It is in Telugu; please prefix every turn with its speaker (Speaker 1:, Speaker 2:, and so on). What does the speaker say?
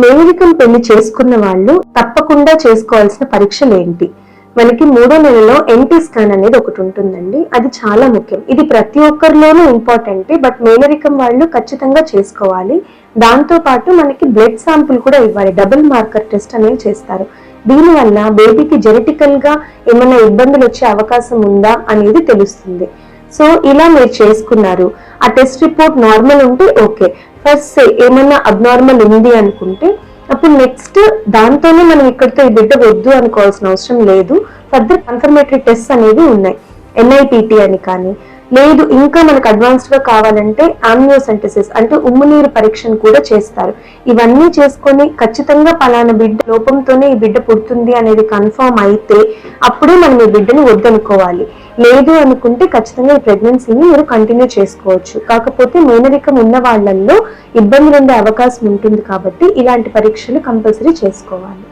Speaker 1: మేనరికం పెళ్ళి చేసుకున్న వాళ్ళు తప్పకుండా చేసుకోవాల్సిన పరీక్షలు ఏంటి మనకి మూడో నెలలో ఎన్టీ స్కాన్ అనేది ఒకటి ఉంటుందండి. అది చాలా ముఖ్యం. ఇది ప్రతి ఒక్కరిలోనూ ఇంపార్టెంట్ బట్ మేనరికం వాళ్ళు ఖచ్చితంగా చేసుకోవాలి. దాంతో పాటు మనకి బ్లడ్ శాంపుల్ కూడా ఇవ్వాలి. డబుల్ మార్కర్ టెస్ట్ అనేది చేస్తారు. దీనివల్ల బేబీకి జెనెటికల్గా ఏమైనా ఇబ్బందులు వచ్చే అవకాశం ఉందా అనేది తెలుస్తుంది. సో ఇలా మీరు చేసుకున్నారు. ఆ టెస్ట్ రిపోర్ట్ నార్మల్ ఉంటే ఓకే ఫస్ట్ ఏమన్నా అబ్నార్మల్ ఉంది అనుకుంటే అప్పుడు నెక్స్ట్ దాంతోనే మనం ఇక్కడితో ఈ బిడ్డ వద్దు అనుకోవాల్సిన అవసరం లేదు. ఫర్దర్ కన్ఫర్మేటరీ టెస్ట్ అనేవి ఉన్నాయి. ఎన్ఐటిటి అని కానీ లేదు ఇంకా మనకు అడ్వాన్స్డ్గా కావాలంటే ఆమ్నియోసెంటసిస్ అంటే ఉమ్మునీరు పరీక్షను కూడా చేస్తారు. ఇవన్నీ చేసుకొని ఖచ్చితంగా పలానా బిడ్డ లోపంతోనే ఈ బిడ్డ పుడుతుంది అనేది కన్ఫర్మ్ అయితే అప్పుడే మనం ఈ బిడ్డని వద్దనుకోవాలి. లేదు అనుకుంటే ఖచ్చితంగా ఈ ప్రెగ్నెన్సీని మీరు కంటిన్యూ చేసుకోవచ్చు. కాకపోతే మేనరికం ఉన్న వాళ్ళల్లో ఇబ్బందులు ఉండే అవకాశం ఉంటుంది కాబట్టి ఇలాంటి పరీక్షలు కంపల్సరీ చేసుకోవాలి.